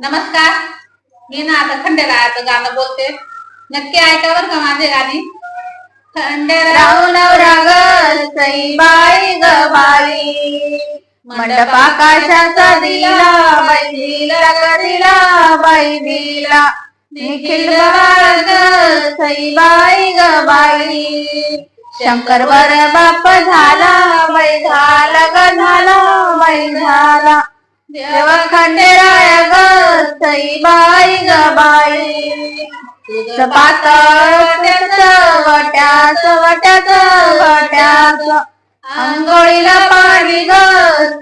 नमस्कार. मी ना आता खंडेरायाचं गाणं बोलते. नक्की ऐका बरं का माझे गाणी. खंडेराव ग सई बाई ग बाई मंडप आकाशाचा दिला बाई दिला ग दिला बाई दिला निखिल ग सई बाई ग बाई. शंकर वर बाप झाला बाई झाला ग झाला बाई झाला देव खंडेराय ग बाई ग बाई. तुझं पातळ वट्याच वट्याच वट्याच. वट्याच आंघोळीला पाणी ग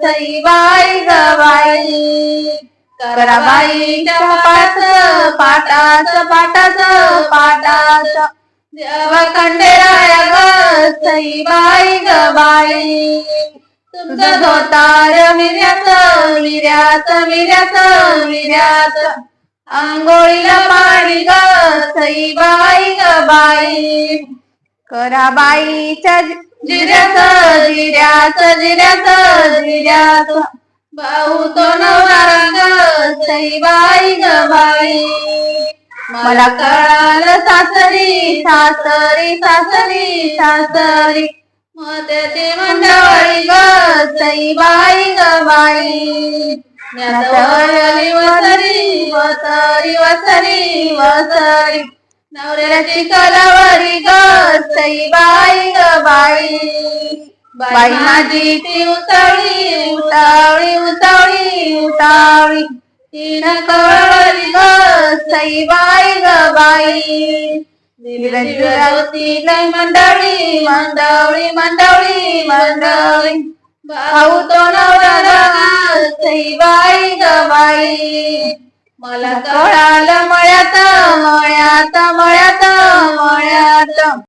सई बाई ग बाई. करा बाईच्या पाटाच पाटाच पाटाच पाटाच. देव खंडेराय ग सई बाई ग बाई. तुमचा धोतार मिऱ्याच मिऱ्याच मिऱ्याच मिऱ्याच आंघोळीला पाणी ग सई बाई ग बाई. करा बाईच्या जिऱ्याच जिऱ्याच जिऱ्याच जिऱ्याच भाऊ तो नवरा ग सई बाई ग बाई. मला कळालं सासरी सासरी सासरी सासरी. मोत्याची मंडळी ग सई ग बाई. वसरी वसरी वसरी वसरी वसरी. नवऱ्याची कलावरी ग बाई ग बाई. बाई माझी ती उतावळी उतावळी उतावळी उतावळी तिनं कळवली ग बाई ग बाई. होती नाही मंडळी मंडळी मंडळी. मंडळी भाऊ तो नवरा सई बाई ग मला कळालं मळ्यात मळ्यात मळ्यात मळ्यात.